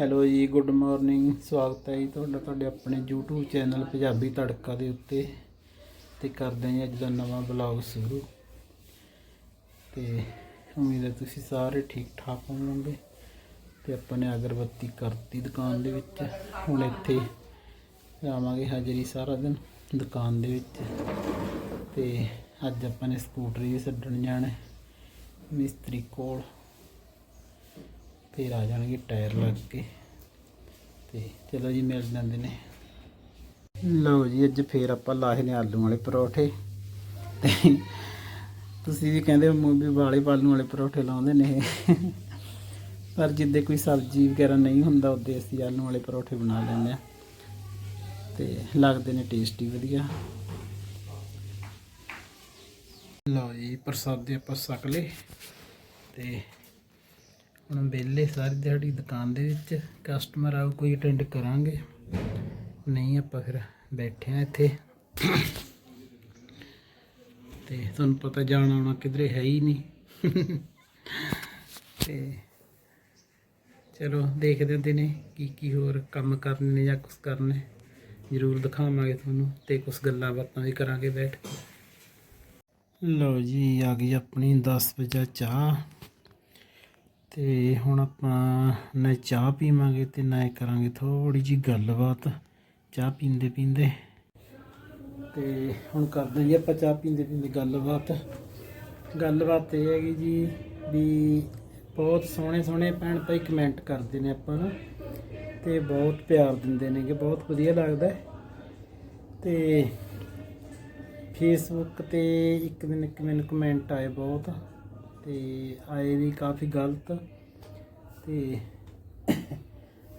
Hello ਜੀ good morning ਸਵਾਗਤ ਹੈ ਜੀ ਤੁਹਾਡਾ, ਤੁਹਾਡੇ ਆਪਣੇ YouTube ਚੈਨਲ ਪੰਜਾਬੀ ਤੜਕਾ ਦੇ ਉੱਤੇ ਤੇ ਕਰਦੇ ਹਾਂ ਜੀ ਅੱਜ ਦਾ ਨਵਾਂ ਬਲੌਗ ਸ਼ੁਰੂ। ਤੇ ਉਮੀਦ ਹੈ ਤੁਸੀਂ ਸਾਰੇ ਠੀਕ ਠਾਕ ਹੋਵੋਗੇ ਤੇ ਆਪਾਂ ਨੇ ਅਗਰਬੱਤੀ ਕਰਤੀ ਦੁਕਾਨ ਦੇ ਵਿੱਚ। ਹੁਣ ਇੱਥੇ ਲਾਵਾਂਗੇ ਹਾਜ਼ਰੀ ਸਾਰਾ ਦਿਨ ਦੁਕਾਨ ਦੇ ਵਿੱਚ। ਤੇ ਅੱਜ ਆਪਾਂ ਨੇ ਸਕੂਟਰੀ ਵੀ ਛੱਡਣ ਜਾਣਾ ਮਿਸਤਰੀ ਕੋਲ। ਫਿਰ ਆ ਜਾਣਗੇ ਟਾਇਰ ਲੱਗ ਕੇ। ਤੇ ਚਲੋ ਜੀ, ਮਿਲ ਜਾਂਦੇ ਨੇ। ਲਓ ਜੀ, ਅੱਜ ਫੇਰ ਆਪਾਂ ਲਾਹੇ ਨੇ ਆਲੂ ਵਾਲੇ ਪਰੌਠੇ। ਤੇ ਤੁਸੀਂ ਵੀ ਕਹਿੰਦੇ ਹੋ ਵੀ ਵਾਲੇ ਆਲੂ ਵਾਲੇ ਪਰੌਠੇ ਲਾਉਂਦੇ ਨੇ। ਪਰ ਜਿੱਦੇ ਕੋਈ ਸਬਜ਼ੀ ਵਗੈਰਾ ਨਹੀਂ ਹੁੰਦਾ ਉਹਦੇ ਅਸੀਂ ਆਲੂ ਵਾਲੇ ਪਰੌਠੇ ਬਣਾ ਲੈਂਦੇ ਆ। ਤੇ ਲੱਗਦੇ ਨੇ ਟੇਸਟੀ ਵਧੀਆ। ਲਓ ਜੀ, ਪ੍ਰਸਾਦੇ ਆਪਾਂ ਛਕ ਲਏ। ਤੇ ਹੁਣ ਵਿਹਲੇ ਸਾਰੀ ਦਿਹਾੜੀ ਦੁਕਾਨ ਦੇ ਵਿੱਚ ਕਸਟਮਰ ਆਉ ਕੋਈ ਅਟੈਂਡ ਕਰਾਂਗੇ। ਨਹੀਂ ਆਪਾਂ ਫਿਰ ਬੈਠੇ ਆ ਇੱਥੇ। ਤੇ ਤੁਹਾਨੂੰ ਪਤਾ ਜਾਣਾ ਆਉਣਾ ਕਿਧਰੇ ਹੈ ਹੀ ਨਹੀਂ। ਤੇ ਚਲੋ ਦੇਖਦੇ ਹੁੰਦੇ ਨੇ ਕੀ ਕੀ ਹੋਰ ਕੰਮ ਕਰਨੇ ਨੇ ਜਾਂ ਕੁਝ ਕਰਨੇ। ਜ਼ਰੂਰ ਦਿਖਾਵਾਂਗੇ ਤੁਹਾਨੂੰ ਤੇ ਕੁਝ ਗੱਲਾਂ ਬਾਤਾਂ ਵੀ ਕਰਾਂਗੇ ਬੈਠ ਕੇ। ਲਓ ਜੀ, ਆ ਗਈ ਆਪਣੀ 10 ਵਜੇ ਚਾਹ। ਤੇ ਹੁਣ ਆਪਾਂ ਨਾ ਚਾਹ ਪੀਵਾਂਗੇ ਤੇ ਨਾ ਕਰਾਂਗੇ ਥੋੜੀ ਜੀ ਗੱਲਬਾਤ, ਚਾਹ ਪੀਂਦੇ ਪੀਂਦੇ। ਤੇ ਹੁਣ ਕਰਦੇ ਜੀ ਆਪਾਂ ਚਾਹ ਪੀਂਦੇ ਪੀਂਦੇ ਗੱਲਬਾਤ। ਗੱਲਬਾਤ ਇਹ ਹੈਗੀ ਜੀ ਵੀ ਬਹੁਤ ਸੋਹਣੇ ਸੋਹਣੇ ਭੈਣ ਭਾਈ ਕਮੈਂਟ ਕਰਦੇ ਨੇ ਆਪਾਂ। ਨੂੰ ਤੇ ਬਹੁਤ ਪਿਆਰ ਦਿੰਦੇ ਨੇ ਕਿ ਬਹੁਤ ਵਧੀਆ ਲੱਗਦਾ ਹੈ। ਤੇ ਫੇਸਬੁੱਕ ਤੇ ਇੱਕ ਦਿਨ ਇੱਕ ਮੈਨੂੰ ਕਮੈਂਟ ਆਏ ਬਹੁਤ। ਤੇ ਆਏ ਵੀ ਕਾਫੀ ਗਲਤ ਤੇ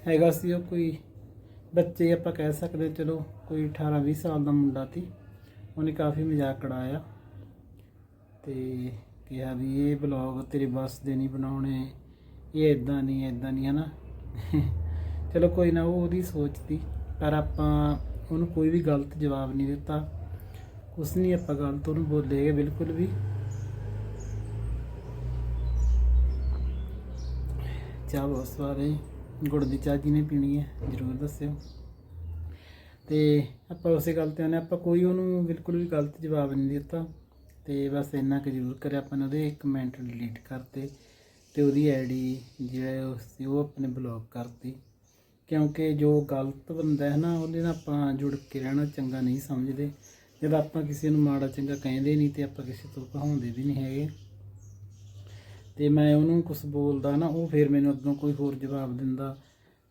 ਹੈਗਾ ਸੀ ਉਹ ਕੋਈ ਬੱਚੇ ਆਪਾਂ ਕਹਿ ਸਕਦੇ ਚਲੋ ਕੋਈ 18 20 ਸਾਲ ਦਾ ਮੁੰਡਾ ਸੀ, ਉਹਨੇ ਕਾਫੀ ਮਜ਼ਾਕ ਉਡਾਇਆ ਤੇ ਕਿਹਾ ਵੀ ਇਹ ਬਲੌਗ ਤੇਰੇ ਬਸ ਦੇ ਨਹੀਂ ਬਣਾਉਣੇ, ਇਹ ਇਦਾਂ ਨਹੀਂ ਇਦਾਂ ਨਹੀਂ, ਹਨਾ? ਚਲੋ ਕੋਈ ਨਾ, ਉਹ ਉਹਦੀ ਸੋਚ ਸੀ, ਪਰ ਆਪਾਂ ਉਹਨੂੰ ਕੋਈ ਵੀ ਗਲਤ ਜਵਾਬ ਨਹੀਂ ਦਿੱਤਾ। ਕੁਛ ਨਹੀਂ, ਆਪਾਂ ਗਲਤ ਉਹਨੂੰ ਬੋਲੇਗੇ ਬਿਲਕੁਲ ਵੀ। ਚਾਹ ਬਹੁਤ ਸਵਾਦ ਹੈ ਗੁੜ ਦੀ ਚਾਹ ਜਿਹਨੇ ਪੀਣੀ ਹੈ? ਜਰੂਰ ਦੱਸਿਓ। ਤੇ ਆਪਾਂ ਉਸੇ ਗੱਲ ਤੇ ਆਨੇ ਆਪਾਂ ਕੋਈ ਉਹਨੂੰ ਬਿਲਕੁਲ ਵੀ ਗਲਤ ਜਵਾਬ ਨਹੀਂ ਦਿੱਤਾ। ਤੇ ਬਸ ਇੰਨਾ ਕੁ ਜ਼ਰੂਰ ਕਰਿਆ ਆਪਾਂ ਨੇ ਉਹਦੇ ਕਮੈਂਟ ਡਿਲੀਟ ਕਰਤੇ। ਤੇ ਉਹਦੀ ਆਈਡੀ ਜਿਹੜਾ ਉਹ ਸੀ, ਉਹ ਆਪਣੇ ਬਲੌਕ ਕਰਤੀ। ਕਿਉਂਕਿ ਜੋ ਗਲਤ ਬੰਦਾ ਹੈ ਨਾ, ਉਹਦੇ ਨਾਲ ਆਪਾਂ ਜੁੜ ਕੇ ਰਹਿਣਾ ਚੰਗਾ ਨਹੀਂ ਸਮਝਦੇ। ਜਦ ਆਪਾਂ ਕਿਸੇ ਨੂੰ ਮਾੜਾ ਚੰਗਾ ਕਹਿੰਦੇ ਨਹੀਂ ਤੇ ਆਪਾਂ ਕਿਸੇ ਤੋਂ ਕਹਾਉਂਦੇ ਵੀ ਨਹੀਂ ਹੈਗੇ। ਤੇ ਮੈਂ ਉਹਨੂੰ ਕੁਝ ਬੋਲਦਾ ਨਾ, ਉਹ ਫਿਰ ਮੈਨੂੰ ਅੱਗੋਂ ਕੋਈ ਹੋਰ ਜਵਾਬ ਦਿੰਦਾ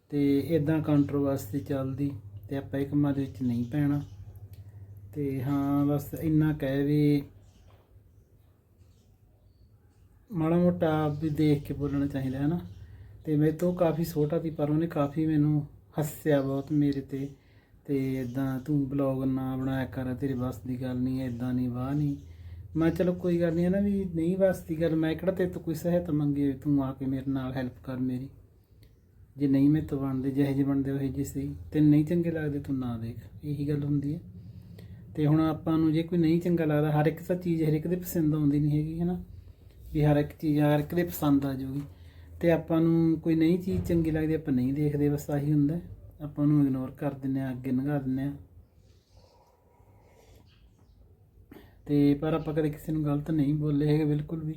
ਤੇ ਇਦਾਂ ਕੰਟਰੋਵਰਸੀ ਚੱਲਦੀ ਤੇ ਆਪਾਂ ਇਹ ਕੰਮਾਂ ਦੇ ਵਿੱਚ ਨਹੀਂ ਪੈਣਾ। ਤੇ ਹਾਂ, ਬਸ ਇੰਨਾ ਕਹਿ ਵੀ ਮਾੜਾ ਮੋਟਾ ਵੀ ਦੇਖ ਕੇ ਬੋਲਣਾ ਚਾਹੀਦਾ ਹੈ ਨਾ। ਤੇ ਮੇਰੇ ਤੋਂ ਕਾਫੀ ਛੋਟਾ ਸੀ, ਪਰ ਉਹਨੇ ਕਾਫੀ ਮੈਨੂੰ ਹੱਸਿਆ ਬਹੁਤ ਮੇਰੇ ਤੇ। ਤੇ ਇਦਾਂ ਤੂੰ ਬਲੌਗ ਨਾ ਬਣਾਇਆ ਕਰ, ਤੇਰੇ ਬਸ ਦੀ ਗੱਲ ਨਹੀਂ ਇਦਾਂ ਨਹੀਂ, ਵਾਹ ਨਹੀਂ। ਮੈਂ ਚਲੋ ਕੋਈ ਗੱਲ ਨਹੀਂ ਹੈ ਨਾ ਵੀ ਨਹੀਂ ਬਸ ਦੀ ਗੱਲ ਮੈਂ ਕਿਹੜਾ ਤੇਰੇ ਤੋਂ ਕੋਈ ਸਹਾਇਤਾ ਮੰਗੀ ਹੈ, ਤੂੰ ਆ ਕੇ ਮੇਰੇ ਨਾਲ ਹੈਲਪ ਕਰ ਮੇਰੀ। ਜੇ ਨਹੀਂ ਮੈਂ ਤੋਂ ਬਣਦੇ ਜਿਹੇ ਜਿਹੇ ਬਣਦੇ ਉਹ ਜਿਹੇ ਸਹੀ। ਤੇ ਨਹੀਂ ਚੰਗੇ ਲੱਗਦੇ ਤੂੰ ਨਾ ਦੇਖ ਇਹੀ ਗੱਲ ਹੁੰਦੀ ਹੈ। ਤੇ ਹੁਣ ਆਪਾਂ ਨੂੰ ਜੇ ਕੋਈ ਨਹੀਂ ਚੰਗਾ ਲੱਗਦਾ ਹਰ ਇੱਕ ਤਾਂ ਚੀਜ਼ ਹਰ ਇੱਕ ਦੇ ਪਸੰਦ ਆਉਂਦੀ ਨਹੀਂ ਹੈਗੀ ਹੈ ਨਾ ਵੀ ਹਰ ਇੱਕ ਚੀਜ਼ ਹਰ ਇੱਕ ਦੇ ਪਸੰਦ ਆ ਜੂਗੀ। ਤੇ ਆਪਾਂ ਨੂੰ ਕੋਈ ਨਹੀਂ ਚੀਜ਼ ਚੰਗੀ ਲੱਗਦੀ ਆਪਾਂ ਨਹੀਂ ਦੇਖਦੇ ਬਸ ਆਹੀ ਹੁੰਦਾ ਆਪਾਂ ਨੂੰ ਇਗਨੋਰ ਕਰ ਦਿੰਦੇ ਆ ਅੱਗੇ ਲੰਘਾ ਦਿੰਦੇ ਆ ਤੇ ਪਰ ਆਪਾਂ ਕਦੇ ਕਿਸੇ ਨੂੰ ਗਲਤ ਨਹੀਂ ਬੋਲੇ ਹੈਗੇ ਬਿਲਕੁਲ ਵੀ।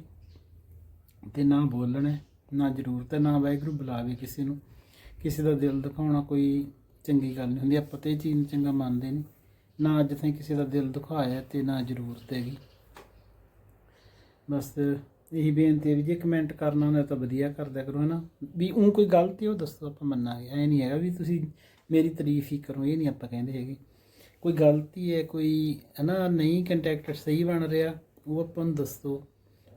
ਤੇ ਨਾ ਬੋਲਣਾ ਨਾ ਜ਼ਰੂਰਤ ਹੈ, ਨਾ ਵਾਹਿਗੁਰੂ ਬੁਲਾਵੇ ਕਿਸੇ ਨੂੰ। ਕਿਸੇ ਦਾ ਦਿਲ ਦਿਖਾਉਣਾ ਕੋਈ ਚੰਗੀ ਗੱਲ ਨਹੀਂ ਹੁੰਦੀ, ਆਪਾਂ ਤੇ ਇਹ ਚੀਜ਼ ਨੂੰ ਚੰਗਾ ਮੰਨਦੇ ਨਹੀਂ। ਨਾ ਅੱਜ ਤਾਈਂ ਕਿਸੇ ਦਾ ਦਿਲ ਦਿਖਾਇਆ ਤੇ ਨਾ ਜ਼ਰੂਰਤ ਹੈਗੀ। ਬਸ ਇਹੀ ਬੇਨਤੀ ਹੈ ਵੀ ਜੇ ਕਮੈਂਟ ਕਰਨਾ ਹੁੰਦਾ ਤਾਂ ਵਧੀਆ ਕਰਦਿਆ ਕਰੋ, ਹਨਾ? ਵੀ ਉਹ ਕੋਈ ਗਲਤੀ ਉਹ ਦੱਸੋ, ਆਪਾਂ ਮੰਨਾਂਗੇ। ਐ ਨਹੀਂ ਹੈਗਾ ਵੀ ਤੁਸੀਂ ਮੇਰੀ ਤਾਰੀਫ ਹੀ ਕਰੋ, ਇਹ ਨਹੀਂ ਆਪਾਂ ਕਹਿੰਦੇ ਹੈਗੇ। ਕੋਈ ਗਲਤੀ ਹੈ, ਕੋਈ, ਹੈ ਨਾ, ਨਹੀਂ ਕੰਟੈਕਟ ਸਹੀ ਬਣ ਰਿਹਾ, ਉਹ ਆਪਾਂ ਨੂੰ ਦੱਸੋ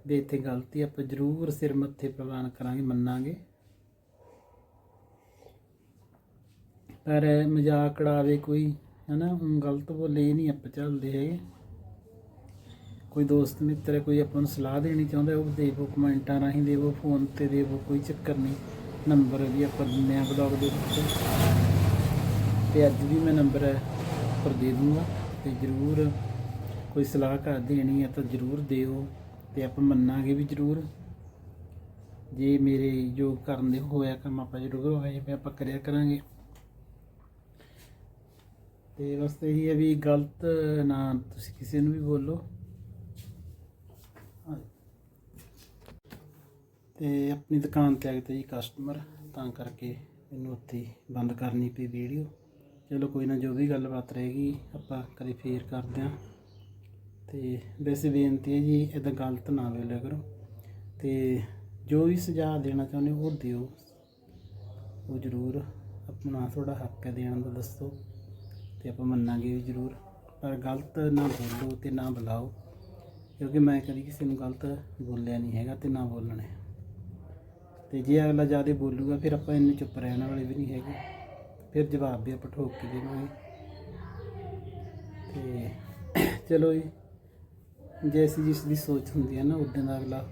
ਵੀ ਇੱਥੇ ਗਲਤੀ ਆਪਾਂ ਜ਼ਰੂਰ ਸਿਰ ਮੱਥੇ ਪ੍ਰਵਾਨ ਕਰਾਂਗੇ, ਮੰਨਾਂਗੇ। ਪਰ ਮਜ਼ਾਕ ਉਡਾਵੇ ਕੋਈ ਹਨਾ ਹੁਣ ਗਲਤ ਬੋਲੇ ਨਹੀਂ ਆਪਾਂ ਚੱਲਦੇ ਹੈਗੇ। ਕੋਈ ਦੋਸਤ ਮਿੱਤਰ ਕੋਈ ਆਪਾਂ ਨੂੰ ਸਲਾਹ ਦੇਣੀ ਚਾਹੁੰਦਾ ਉਹ ਦੇਵੋ ਕਮੈਂਟਾਂ ਰਾਹੀਂ, ਦੇਵੋ ਫੋਨ ਤੇ, ਦੇਵੋ ਕੋਈ ਚੱਕਰ ਨਹੀਂ। ਨੰਬਰ ਵੀ ਆਪਾਂ ਦਿੰਦੇ ਆ ਬਲੌਗ ਦੇ ਵਿੱਚ ਤੇ ਅੱਜ ਵੀ ਮੈਂ ਨੰਬਰ ਹੈ ਉੱਪਰ ਦੇ ਦੂੰਗਾ ਤੇ ਜਰੂਰ ਕੋਈ ਸਲਾਹ ਕਰ ਦੇਣੀ ਹੈ ਤਾਂ ਜਰੂਰ ਦਿਓ ਤੇ ਆਪਾਂ ਮੰਨਾਂਗੇ ਵੀ ਜਰੂਰ। ਜੇ ਮੇਰੇ ਜੋ ਕਰਨ ਦੇ ਹੋਇਆ ਕੰਮ ਆਪਾਂ ਜ਼ਰੂਰ ਹੋਇਆ ਵੀ ਆਪਾਂ ਕਰਿਆ ਕਰਾਂਗੇ। ਤੇ ਬਸ ਇਹੀ ਹੈ ਵੀ ਗਲਤ ਨਾ ਤੁਸੀਂ ਕਿਸੇ ਨੂੰ ਵੀ ਬੋਲੋ। ਤੇ ਆਪਣੀ ਦੁਕਾਨ ਤੇ ਆ ਗਏ ਤੇ ਜੀ ਕਸਟਮਰ ਤਾਂ ਕਰਕੇ ਮੈਨੂੰ ਉੱਥੇ ਬੰਦ ਕਰਨੀ ਪਈ ਵੀਡੀਓ ਚਲੋ ਕੋਈ ਨਾ ਜੋ ਵੀ ਗੱਲਬਾਤ ਰਹੇਗੀ, ਆਪਾਂ ਕਦੇ ਫੇਰ ਕਰਦੇ ਹਾਂ। ਤੇ ਵੈਸੇ ਬੇਨਤੀ ਹੈ ਜੀ ਇਦਾਂ ਗਲਤ ਨਾ ਬੋਲਿਆ ਕਰੋ। ਤੇ ਜੋ ਵੀ ਸੁਝਾਅ ਦੇਣਾ ਚਾਹੁੰਦੇ ਹੋ, ਉਹ ਦਿਓ। ਉਹ ਜ਼ਰੂਰ ਆਪਣਾ ਥੋੜਾ ਹੱਕ ਹੈ ਦੇਣ ਦਾ, ਦੱਸੋ। ਤੇ ਆਪਾਂ ਮੰਨਾਂਗੇ ਵੀ ਜ਼ਰੂਰ। ਪਰ ਗਲਤ ਨਾ ਬੋਲੋ ਤੇ ਨਾ ਬੁਲਾਓ। ਕਿਉਂਕਿ ਮੈਂ ਕਦੀ ਕਿਸੇ ਨੂੰ ਗਲਤ ਬੋਲਿਆ ਨਹੀਂ ਹੈਗਾ ਤੇ ਨਾ ਬੋਲਣਾ ਹੈ। ਤੇ ਜੇ ਅਗਲਾ ਜ਼ਿਆਦਾ ਬੋਲੂਗਾ, ਫਿਰ ਆਪਾਂ ਇੰਨੇ ਚੁੱਪ ਰਹਿਣ ਵਾਲੇ ਵੀ ਨਹੀਂ ਹੈਗੇ। ਫਿਰ ਜਵਾਬ ਵੀ ਆਪਾਂ ਠੋਕ ਕੇ ਦੇਵਾਂਗੇ। ਤੇ ਚਲੋ ਜੀ, ਜੈਸੀ ਜਿਸ ਦੀ ਸੋਚ ਹੁੰਦੀ ਹੈ ਨਾ ਉਦਾਂ ਦਾ ਅਗਲਾ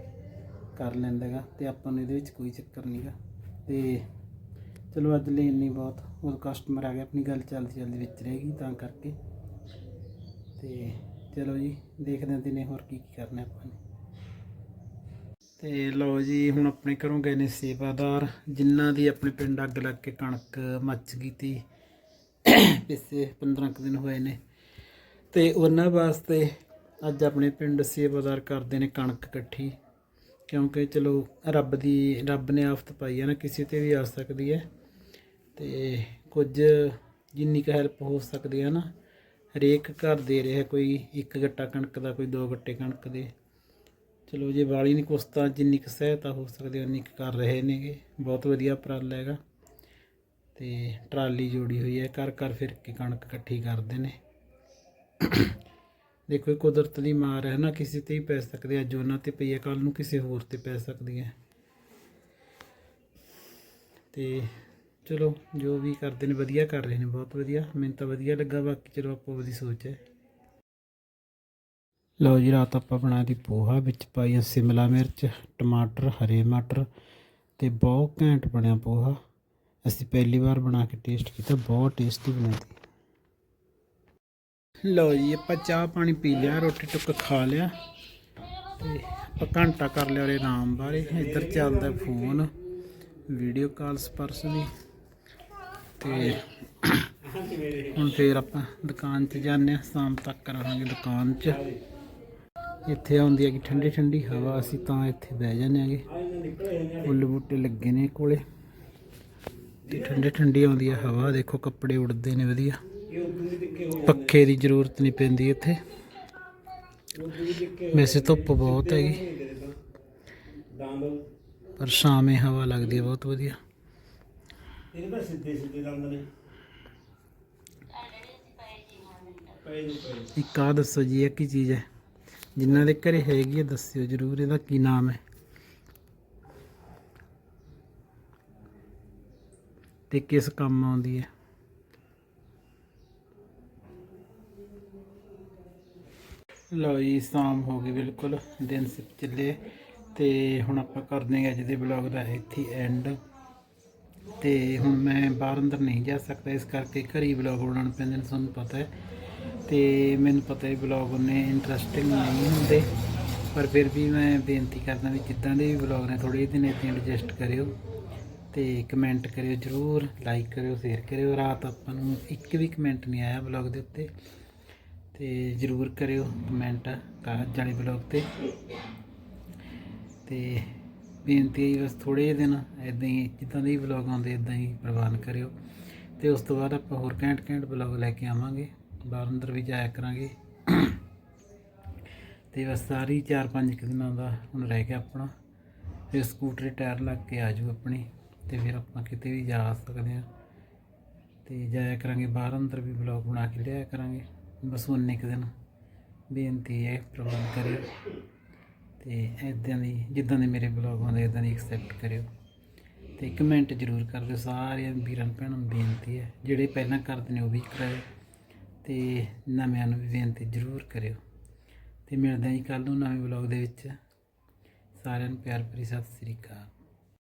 ਕਰ ਲੈਂਦਾ ਗਾ ਤੇ ਆਪਾਂ ਨੂੰ ਇਹਦੇ ਵਿੱਚ ਕੋਈ ਚੱਕਰ ਨਹੀਂਗਾ ਤੇ ਚਲੋ ਅੱਜ ਲਈ ਇੰਨੀ ਬਹੁਤ ਉਹ ਕਸਟਮਰ ਆ ਗਿਆ ਆਪਣੀ ਗੱਲ ਚੱਲਦੀ ਚੱਲਦੀ ਵਿੱਚ ਰਹੇਗੀ ਤਾਂ ਕਰਕੇ। ਤੇ ਚਲੋ ਜੀ, ਦੇਖਦੇ ਹਾਂ ਦਿਨੇ ਹੋਰ ਕੀ ਕੀ ਕਰਨਾ ਆਪਾਂ ਨੇ। ਤੇ ਲਓ ਜੀ, ਹੁਣ ਆਪਣੇ ਘਰੋਂ ਗਏ ਨੇ ਸੇਵਾਦਾਰ, ਜਿਨ੍ਹਾਂ ਦੀ ਆਪਣੇ ਪਿੰਡ ਅੱਗ ਲੱਗ ਕੇ ਕਣਕ ਮੱਚ ਗਈ ਤੀ। ਪਿੱਛੇ 15 ਕੁ ਦਿਨ ਹੋਏ ਨੇ। ਤੇ ਉਹਨਾਂ ਵਾਸਤੇ ਅੱਜ ਆਪਣੇ ਪਿੰਡ ਸੇਵਾਦਾਰ ਕਰਦੇ ਨੇ ਕਣਕ ਇਕੱਠੀ। ਕਿਉਂਕਿ ਚਲੋ, ਰੱਬ ਦੀ, ਰੱਬ ਨੇ ਆਫਤ ਪਾਈ ਹੈ ਨਾ, ਕਿਸੇ ਤੇ ਵੀ ਆ ਸਕਦੀ ਹੈ। ਤੇ ਕੁਝ ਜਿੰਨੀ ਕੁ ਹੈਲਪ ਹੋ ਸਕਦੀ ਹੈ ਨਾ, ਹਰੇਕ ਘਰ ਦੇ ਰਿਹਾ ਕੋਈ ਇੱਕ ਗੱਟਾ ਕਣਕ ਦਾ, ਕੋਈ ਦੋ ਗੱਟੇ ਕਣਕ ਦੇ। ਚਲੋ ਜੇ ਵਾਲੀ ਨਹੀਂ ਕੁਛ ਤਾਂ ਜਿੰਨੀ ਕੁ ਸਹਾਇਤਾ ਹੋ ਸਕਦੀ ਉਨੀ ਕੁ ਕਰ ਰਹੇ ਨੇਗੇ। ਬਹੁਤ ਵਧੀਆ ਉਪਰਾਲਾ ਹੈਗਾ। ਤੇ ਟਰਾਲੀ ਜੋੜੀ ਹੋਈ ਹੈ, ਘਰ ਘਰ ਫਿਰ ਕੇ ਕਣਕ ਇਕੱਠੀ ਕਰਦੇ ਨੇ। ਦੇਖੋ ਇਹ ਕੁਦਰਤ ਦੀ ਮਾਰ ਹੈ ਨਾ, ਕਿਸੇ ਤੇ ਹੀ ਪੈ ਸਕਦੀ ਹੈ ਅੱਜ ਉਹਨਾਂ ਤੇ ਪਈ ਹੈ ਕੱਲ ਨੂੰ ਕਿਸੇ ਹੋਰ ਤੇ ਪੈ ਸਕਦੀ ਹੈ। ਤੇ ਚਲੋ ਜੋ ਵੀ ਕਰਦੇ ਨੇ, ਵਧੀਆ ਕਰ ਰਹੇ ਨੇ, ਬਹੁਤ ਵਧੀਆ। ਮੈਨੂੰ ਤਾਂ ਵਧੀਆ ਲੱਗਾ, ਬਾਕੀ ਚਲੋ ਆਪੋ ਦੀ ਸੋਚ ਹੈ। ਲਓ ਜੀ, ਰਾਤ ਆਪਾਂ ਬਣਾ ਦੀ ਪੋਹਾ, ਵਿੱਚ ਪਾਈਆਂ ਸਿਮਲਾ ਮਿਰਚ, ਟਮਾਟਰ, ਹਰੇ ਮਟਰ ਤੇ ਬਹੁਤ ਘੈਂਟ ਬਣਿਆ ਪੋਹਾ। ਅਸੀਂ ਪਹਿਲੀ ਵਾਰ ਬਣਾ ਕੇ ਟੇਸਟ ਕੀਤਾ, ਬਹੁਤ ਟੇਸਟੀ ਬਣਿਆ ਸੀ ਲਓ ਜੀ, ਆਪਾਂ ਚਾਹ ਪਾਣੀ ਪੀ ਲਿਆ, ਰੋਟੀ ਟੁੱਕ ਖਾ ਲਿਆ ਤੇ ਆਪਾਂ ਘੰਟਾ ਕਰ ਲਿਆ ਉਹਦੇ ਨਾਮ ਬਾਰੇ। ਇੱਧਰ ਚੱਲਦਾ ਫੋਨ ਵੀਡੀਓ ਕਾਲਸ ਪਰਸ ਦੀ ਤੇ ਹੁਣ ਫੇਰ ਆਪਾਂ ਦੁਕਾਨ 'ਚ ਜਾਂਦੇ ਹਾਂ, ਸ਼ਾਮ ਤੱਕ ਰਹਾਂਗੇ ਦੁਕਾਨ 'ਚ। ਇੱਥੇ ਆਉਂਦੀ ਹੈ ਕਿ ਠੰਡੀ ਠੰਡੀ ਹਵਾ, ਅਸੀਂ ਤਾਂ ਇੱਥੇ ਬਹਿ ਜਾਂਦੇ ਆਂਗੇ ਫੁੱਲ ਬੂਟੇ ਲੱਗੇ ਨੇ ਕੋਲੇ। ਤੇ ਠੰਡੀ ਠੰਡੀ ਆਉਂਦੀ ਹੈ ਹਵਾ, ਦੇਖੋ ਕੱਪੜੇ ਉੜਦੇ ਨੇ ਵਧੀਆ। ਪੱਖੇ ਦੀ ਜ਼ਰੂਰਤ ਨਹੀਂ ਪੈਂਦੀ ਇੱਥੇ। ਵੈਸੇ ਧੁੱਪ ਬਹੁਤ ਹੈਗੀ। ਪਰ ਸ਼ਾਮੇ ਹਵਾ ਲੱਗਦੀ ਹੈ ਬਹੁਤ ਵਧੀਆ। ਇਹਦੇ ਤਾਂ ਸਿੱਧੇ ਸਿੱਧੇ ਦੰਦ ਨੇ ਇੱਕ ਆ ਦੱਸੋ ਜੀ, ਇਹ ਕੀ ਚੀਜ਼ ਹੈ? ਜਿਨ੍ਹਾਂ ਦੇ ਘਰੇ ਹੈਗੀ ਹੈ ਦੱਸਿਓ ਜਰੂਰ ਇਹਦਾ ਕੀ ਨਾਮ ਹੈ। ਤੇ ਕਿਸ ਕੰਮ ਆਉਂਦੀ ਹੈ? ਲਓ ਜੀ, ਸ਼ਾਮ ਹੋ ਗਈ ਬਿਲਕੁਲ, ਦਿਨ ਸਿਪ ਚੱਲੇ। ਤੇ ਹੁਣ ਆਪਾਂ ਕਰਦੇ ਹਾਂ ਅੱਜ ਦੇ ਬਲੌਗ ਦਾ ਇੱਥੇ ਐਂਡ ਤੇ ਹੁਣ ਮੈਂ ਬਾਹਰ ਅੰਦਰ ਨਹੀਂ ਜਾ ਸਕਦਾ, ਇਸ ਕਰਕੇ ਘਰ ਹੀ ਬਲੌਗ ਬਣਾਉਣ ਪੈਂਦੇ ਨੇ, ਤੁਹਾਨੂੰ ਪਤਾ ਹੈ। ਤੇ ਮੈਨੂੰ ਪਤਾ ਹੈ ਬਲੌਗ ਉਹਨੇ ਇੰਟਰਸਟਿੰਗ ਨਹੀਂ ਹੁੰਦੇ, ਪਰ ਫਿਰ ਵੀ ਮੈਂ ਬੇਨਤੀ ਕਰਦਾ ਵੀ ਜਿੱਦਾਂ ਦੇ ਵੀ ਬਲੌਗ ਨੇ ਥੋੜੇ ਦਿਨ ਇੱਥੇ ਐਡਜਸਟ ਕਰਿਓ ਤੇ ਕਮੈਂਟ ਕਰਿਓ ਜਰੂਰ ਲਾਈਕ ਕਰਿਓ ਸ਼ੇਅਰ ਕਰਿਓ। ਰਾਤ ਆਪਾਂ ਨੂੰ ਇੱਕ ਵੀ ਕਮੈਂਟ ਨਹੀਂ ਆਇਆ ਬਲੌਗ ਦੇ ਉੱਤੇ, ਤੇ ਜਰੂਰ ਕਰਿਓ ਕਮੈਂਟ ਕਾਹਜ ਵਾਲੇ ਬਲੌਗ ਤੇ। ਤੇ ਬੇਨਤੀ ਹੈ ਜੀ ਬਸ ਥੋੜੇ ਜਿਹੇ ਦਿਨ ਇਦਾਂ ਹੀ, ਜਿੱਦਾਂ ਦੇ ਵਲੌਗ ਆਉਂਦੇ ਇਦਾਂ ਹੀ ਪ੍ਰਵਾਨ ਕਰਿਓ। ਤੇ ਉਸ ਤੋਂ ਬਾਅਦ ਆਪਾਂ ਹੋਰ ਘੈਂਟ ਘੈਂਟ ਵਲੌਗ ਲੈ ਕੇ ਆਵਾਂਗੇ। ਬਾਹਰ ਅੰਦਰ ਵੀ ਜਾਇਆ ਕਰਾਂਗੇ। ਤੇ ਬਸ ਸਾਰੀ 4-5 ਦਿਨਾਂ ਦਾ ਹੁਣ ਰਹਿ ਗਿਆ ਆਪਣਾ। ਫਿਰ ਸਕੂਟਰ, ਟਾਇਰ ਲੱਗ ਕੇ ਆ ਜਾਊ ਆਪਣੀ ਤੇ ਫਿਰ ਆਪਾਂ ਕਿਤੇ ਵੀ ਜਾ ਸਕਦੇ ਹਾਂ। ਤੇ ਜਾਇਆ ਕਰਾਂਗੇ, ਬਾਹਰ ਅੰਦਰ ਵੀ ਵਲੌਗ ਬਣਾ ਕੇ ਲਿਆਇਆ ਕਰਾਂਗੇ। ਬਸ ਉਨੇ ਕੁ ਦਿਨ ਬੇਨਤੀ ਹੈ, ਪ੍ਰਵਾਨ ਕਰਿਓ ਤੇ ਇਦਾਂ ਦੀ, ਜਿੱਦਾਂ ਦੇ ਮੇਰੇ ਬਲੌਗ ਆਉਂਦੇ ਇਦਾਂ ਦੀ ਐਕਸੈਪਟ ਕਰਿਓ। ਤੇ ਕਮੈਂਟ ਜ਼ਰੂਰ ਕਰ ਦਿਓ, ਸਾਰਿਆਂ ਵੀਰਾਂ, ਭੈਣਾਂ ਨੂੰ ਬੇਨਤੀ ਹੈ, ਜਿਹੜੇ ਪਹਿਲਾਂ ਕਰਦੇ ਨੇ ਉਹ ਵੀ ਕਰਾਇਓ। ਤੇ ਨਵਿਆਂ ਨੂੰ ਵੀ ਬੇਨਤੀ ਜ਼ਰੂਰ ਕਰਿਓ। ਤੇ ਮਿਲਦੇ ਹਾਂ ਜੀ ਕੱਲ ਨੂੰ ਨਵੇਂ ਬਲੌਗ ਦੇ ਵਿੱਚ। ਸਾਰਿਆਂ ਨੂੰ ਪਿਆਰ ਭਰੀ ਸਤਿ ਸ੍ਰੀ ਅਕਾਲ।